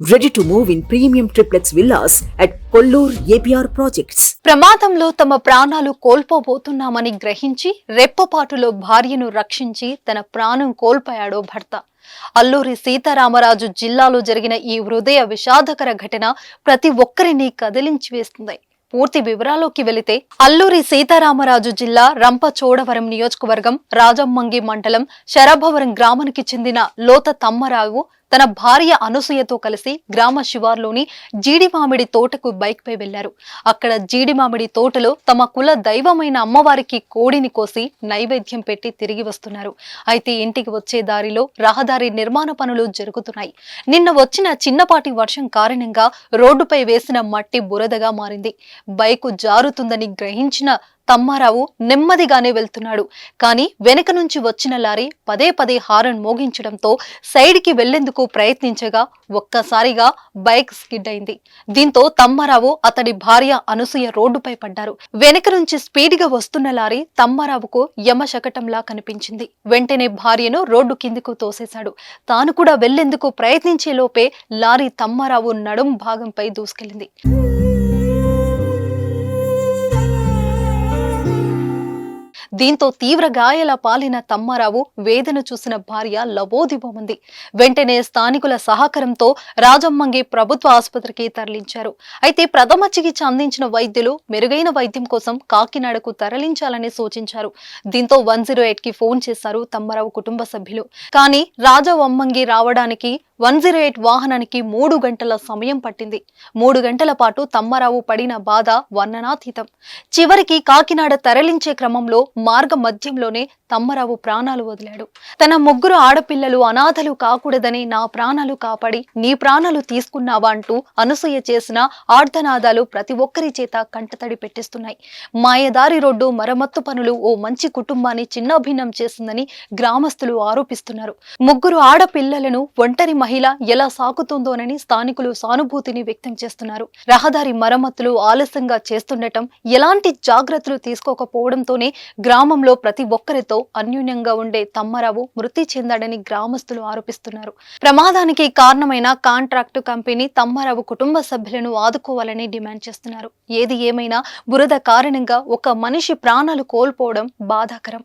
Ready to move in premium triplex villas at Kollur APR projects ప్రమాదంలో తమ ప్రాణాలు కోల్పోబోతున్నామని గ్రహించి రెప్పపాటులో భార్యను రక్షించి తన ప్రాణం కోల్పోయాడో భర్త. అల్లూరి సీతారామరాజు జిల్లాలో జరిగిన ఈ హృదయ విషాదకర ఘటన ప్రతి ఒక్కరిని కదిలించి వేస్తుంది. పూర్తి వివరాల్లోకి వెళితే అల్లూరి సీతారామరాజు జిల్లా రంపచోడవరం నియోజకవర్గం రాజమ్మంగి మండలం శరభవరం గ్రామానికి చెందిన లోత తమ్మరావు తన భార్య అనసూయతో కలిసి గ్రామ శివార్లోని జీడిమామిడి తోటకు బైక్ పై వెళ్ళారు అక్కడ జీడిమామిడి తోటలో తమ కుల దైవమైన అమ్మవారికి కోడిని కోసి నైవేద్యం పెట్టి తిరిగి వస్తున్నారు. అయితే ఇంటికి వచ్చే దారిలో రహదారి నిర్మాణ పనులు జరుగుతున్నాయి. నిన్న వచ్చిన చిన్నపాటి వర్షం కారణంగా రోడ్డుపై వేసిన మట్టి బురదగా మారింది. బైకు జారుతుందని గ్రహించిన తమ్మారావు నెమ్మదిగానే వెళ్తున్నాడు. కానీ వెనక నుంచి వచ్చిన లారీ పదే పదే హారన్ మోగించడంతో సైడ్కి వెళ్ళేందుకు ప్రయత్నించగా ఒక్కసారిగా బైక్ స్కిడ్ అయింది. దీంతో తమ్మారావు అతడి భార్య అనసూయ రోడ్డుపై పడ్డారు. వెనక నుంచి స్పీడ్గా వస్తున్న లారీ తమ్మారావుకు యమశకటంలా కనిపించింది. వెంటనే భార్యను రోడ్డు కిందకు తోసేశాడు. తాను కూడా వెళ్ళేందుకు ప్రయత్నించే లోపే లారీ తమ్మారావు నడుం భాగంపై దూసుకెళ్ళింది దీంతో తీవ్ర గాయాల పాలిన తమ్మారావు వేదన చూసిన భార్య లబోదిబోమంది వెంటనే స్థానికుల సహకారంతో రాజమ్మంగి ప్రభుత్వ ఆసుపత్రికి తరలించారు. అయితే ప్రథమ చికిత్స అందించిన వైద్యులు మెరుగైన వైద్యం కోసం కాకినాడకు తరలించాలని సూచించారు. దీంతో వన్ జీరో ఎయిట్కి ఫోన్ చేశారు తమ్మారావు కుటుంబ సభ్యులు. కానీ రాజవమ్మంగి రావడానికి వన్ జీరో ఎయిట్ వాహనానికి మూడు గంటల సమయం పట్టింది. మూడు గంటల పాటు తమ్మారావు పడిన బాధ వర్ణనాతీతం. చివరికి కాకినాడ తరలించే క్రమంలో మార్గ మధ్యంలోనే తమ్మరావు ప్రాణాలు వదిలాడు. తన ముగ్గురు ఆడపిల్లలు అనాథలు కాకూడదని నా ప్రాణాలు కాపాడి నీ ప్రాణాలు తీసుకున్నావా అంటూ అనసూయ చేసిన ఆర్ధనాదాలు ప్రతి ఒక్కరి చేత కంటతడి పెట్టిస్తున్నాయి. మాయదారి రోడ్డు మరమ్మత్తు పనులు ఓ మంచి కుటుంబాన్ని చిన్నాభిన్నం చేసిందని గ్రామస్తులు ఆరోపిస్తున్నారు. ముగ్గురు ఆడపిల్లలను ఒంటరి మహిళ ఎలా సాకుతుందోనని స్థానికులు సానుభూతిని వ్యక్తం చేస్తున్నారు. రహదారి మరమ్మతులు ఆలస్యంగా చేస్తుండటం ఎలాంటి జాగ్రత్తలు తీసుకోకపోవడంతోనే గ్రామంలో ప్రతి ఒక్కరితో అన్యూన్యంగా ఉండే తమ్మరావు మృతి చెందాడని గ్రామస్తులు ఆరోపిస్తున్నారు. ప్రమాదానికి కారణమైన కాంట్రాక్టు కంపెనీ తమ్మారావు కుటుంబ సభ్యులను ఆదుకోవాలని డిమాండ్ చేస్తున్నారు. ఏది ఏమైనా బురద కారణంగా ఒక మనిషి ప్రాణాలు కోల్పోవడం బాధాకరం.